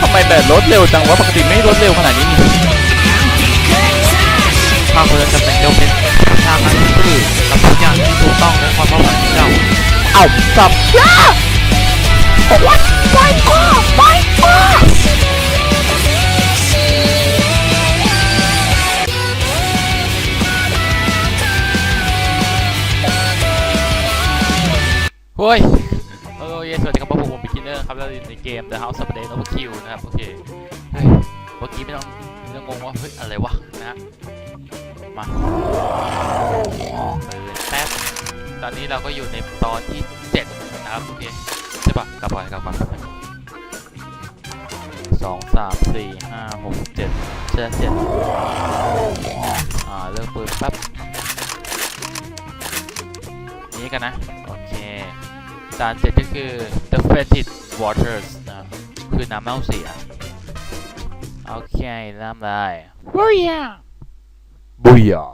ทำไมแบบรถเร็วจังวะปกติไม่รถเร็วขนาดนี้นี่ข้าควรจะเป็นเจ้าเป็นทางการซื่อกับทุกอย่างที่ถูกต้องและความประมาทของเจ้าเอ้าสับเฮ้ย โอ้ยสวัสดีครับผมผมบิ๊กเนอร์ครับแล้วในเกม The House of Days of Kill นะครับ โอเคเมื่อกี้ไม่ต้องไม่ต้องงงว่า เฮ้ย อะไรวะ นะฮะมาเปิดแป๊บตอนนี้เราก็อยู่ในตอนที่ 7 นะครับ โอเค ใช่ปะกลับไปกลับมาสองสามสี่ห้าหกเจ็ดเจ็ดเจ็ดอ่าเริ่มปืนแป๊บนี้กันนะ โอเคด่านเจ็ดก็คือ the fetid waters นะคือน้ำเน่าเสีย โอเคเริ่มเลยบุยอะ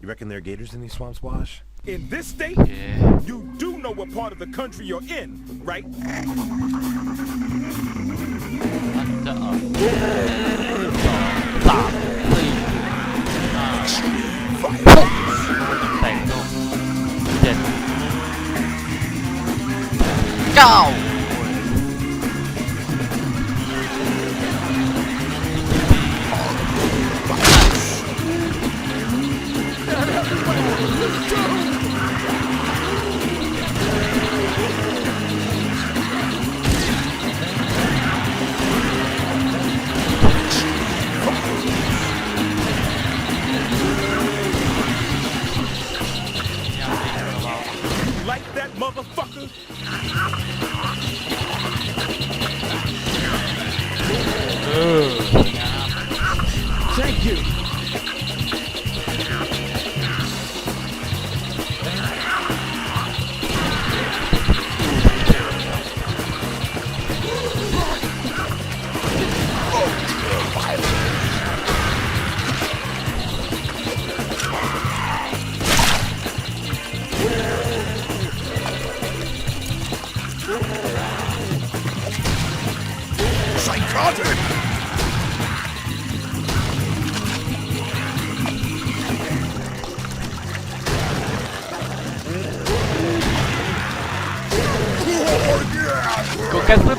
You reckon there are gators in these swamps, Wash? In this state, yeah. you do know what part of the country you're in, right? Go!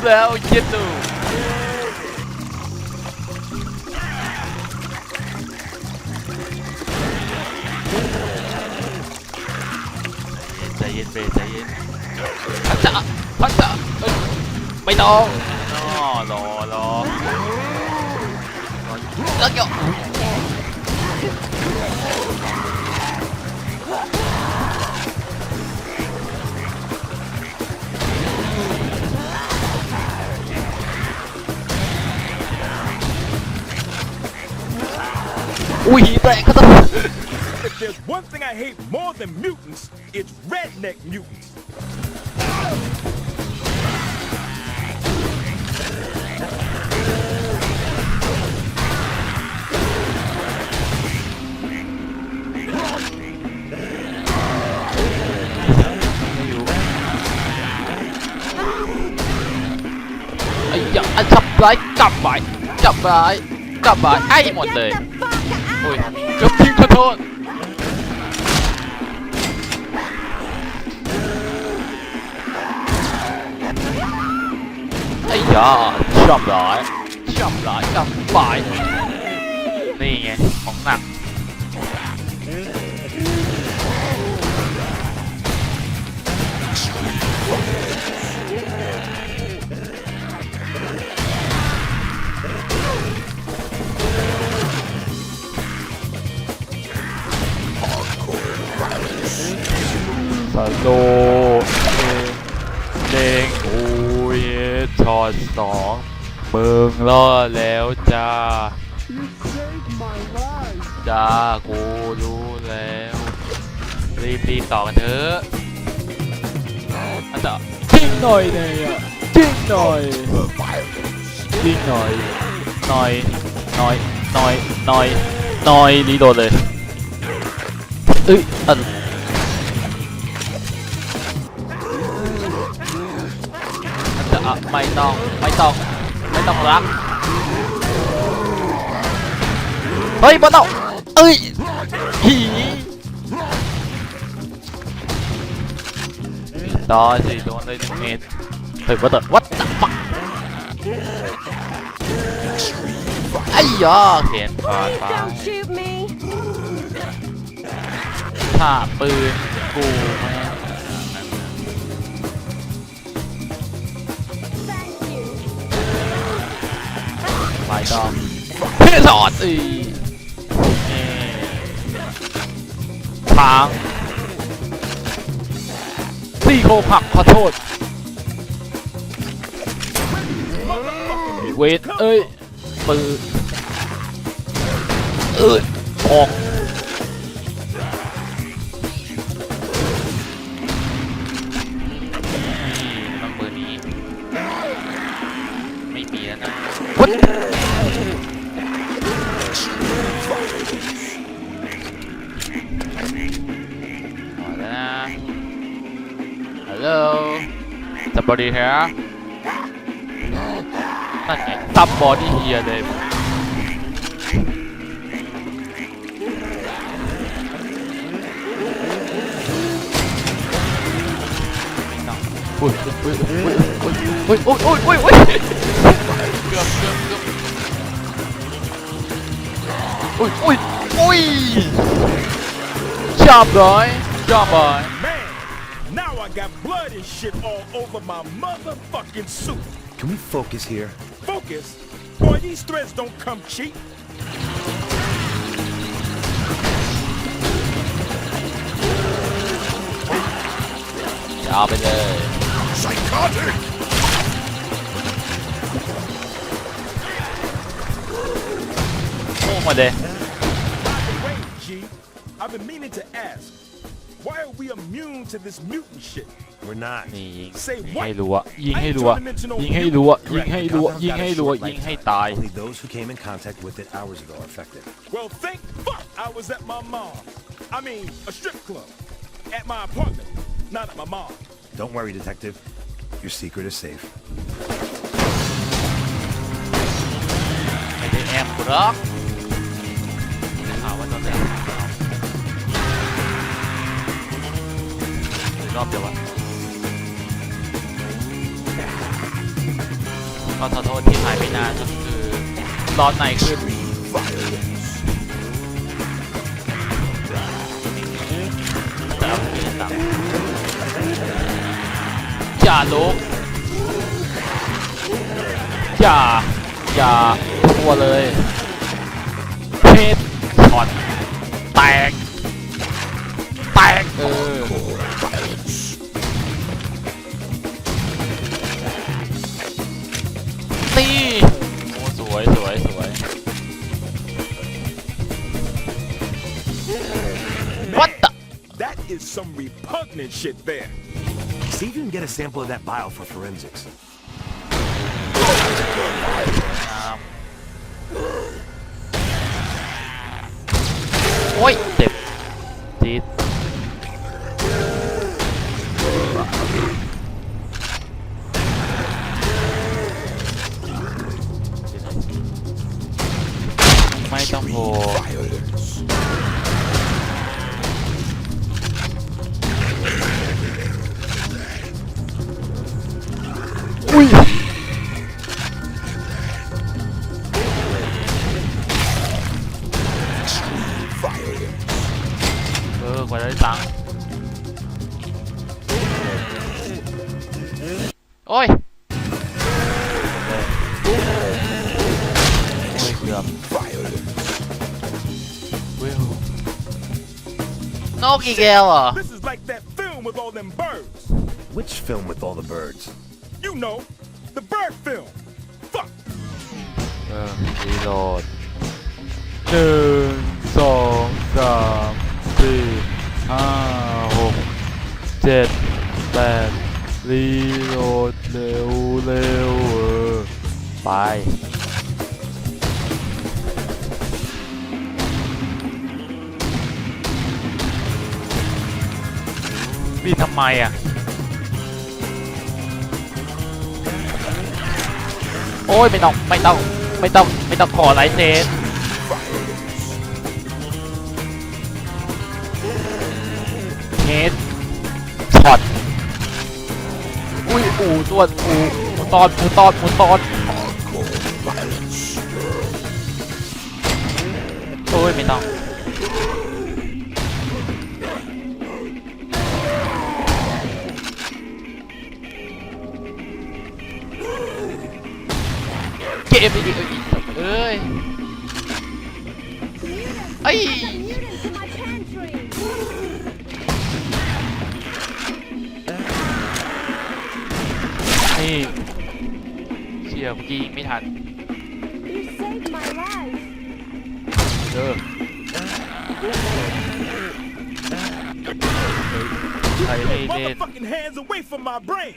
แล้วเย็นดูใจเย็นเบรใจเย็นพัชะพัชจะเอ้ยไม่ต้องอ๋อรอรอแล้วเกี่ยว อุ้ยแบรกก็ต้อง If there's one thing I hate more than mutants, it's redneck mutants. ไอ้ยาอันจับร้ายกลับไปจับร้ายกลับไปไอ้หมดเลยโ อ้ยยกทิ้งขอโทษไอ้ยาชอบร้ายชอบร้ายกลับไปนี่ไง โลเด้งโอ้ยช็อตสองเบิงล่อแล้วจ้าจ้ากูรู้แล้ว รีบรีบต่อกันเถอะอันต่อจิ้งหน่อยเนี่ยจิ้งหน่อยจิ้งหน่อยหน่อยหน่อยหน้อยหน้อยหน้อยรีโหลดเลยเอ้ยอัน อะไม่ต้องไม่ต้องไม่ต้องรักเฮ้ยบอลเอาเอ้ยหีต่อสิโดนเลยหนึ่งเมตรเฮ้ยวัดวัดวัดฟักไอ้ยาเขียนขาดไป Don't shoot me! ถ้าปืนกูแม่ ไปต่อเฮ้ยหลอดอีทางซี่โครงหักขอโทษ เวท เอ้ย ปืนเอ้ยออกนี่ต้องเบอร์นี้ ไม่มีแล้วนะ Hello somebody here นั่นไง somebody here เลยอุ้ยอุ้ยอุ้ยอุ้ยอุ้ยอุ้ยอุ้ยอุ้ยเกือบเกือบเกือบอุ้ยอุ้ยอุ้ยชอบเลยชอบเลย Man, now I got blood and shit all over my motherfucking suit. Can we focus here? Focus? Boy, these threads don't come cheap. Dominant. Psychotic! What am I there? Wait, G. I've been meaning to ask. Why are we immune to this mutant shit? We're not. 你贏氣路啊！贏氣路啊！贏氣路啊！贏氣路啊！贏氣路啊！贏氣大。Only those who came in contact with it hours ago are affected. Well, thank fuck I was at my mom. I mean, a strip club. At my apartment, not at my mom. Don't worry, detective. Your secret is safe. Hadi em bırak. รอบเดียววะก็ขอโทษที่หายไปนานก็คือรอนในขึ้นแต่เอาไม่ได้ตังอย่าลุกอย่า อย่าทั่วเลย some repugnant shit there. See if you can get a sample of that bile for forensics. โกว่าจะได้ตังค์โอ้ย โอ้ยเกือบวิวนกอีกแล้วเหรอ This is like that film with all them birds. Which film with all the birds? You know, the bird film. Fuck. เออรีโหลดหนึ่ง เจ็ดแปดรีโหลดเร็วเร็วเออไปพี่ทำไมอะ โอ้ยไม่ต้องไม่ต้องไม่ต้องไม่ต้องขอไลเซนเฮด อุ้ยอูตัวอูหมูตอนหมูตอนหมูตอนโอ้ยไม่ต้องเกมไม่ดีเอ้ยเอ้ย ยเมื่อกี้ยิงไม่ทัน You saved my life! เออใครไม่เล่น Motherfucking hands away from my brain.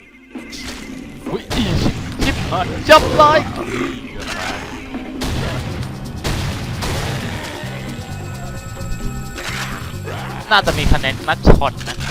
อุ้ยอีชิบชิบหายจับเลยน่าจะมีคะแนนนัดช็อตนะ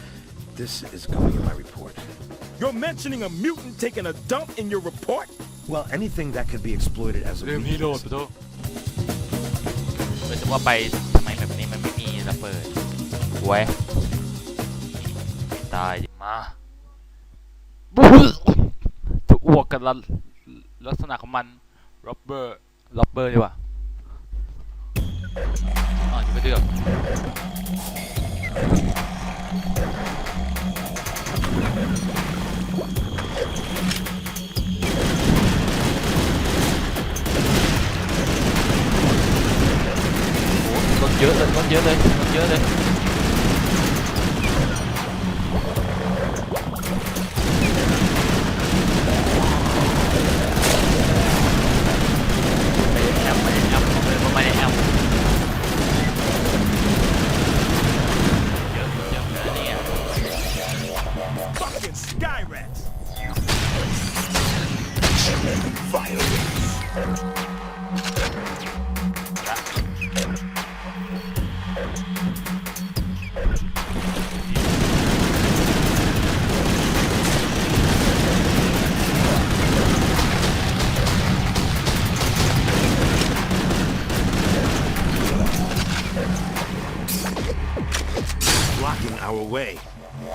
This is going in my report. You're mentioning a mutant taking a dump in your report? Well, anything that could be exploited as a เรื่องฮีโร่ weakness. ปะโตเออแต่ว่าไปทำไมแบบนี้มันไม่มีระเบิดไว้ยตายดิมาบู๊จะอ้วกกันละลักษณะของมันร็อบเบอร์ร็อบเบอร์ดีกว่าอ่าจะไปเลือก รถเยอะเลย Fucking Skyrats. Blocking our way. ทำ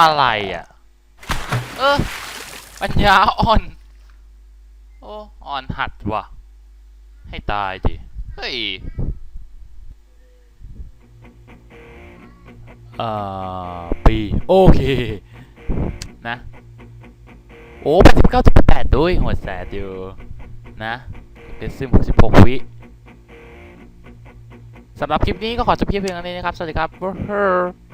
อะไรอะ เออปัญญาอ่อน โอ้ อ่อนหัดว่ะ ให้ตายดิ เฮ้ย อ่อปีโอเคนะโอ้แปดสิบเก้าจุดแปดด้วยหัวแสดอยู่นะเป็นซึมหกสิบหกวิสำหรับคลิปนี้ก็ขอจบเพียงเพียงเท่านี้นะครับ สวัสดีครับ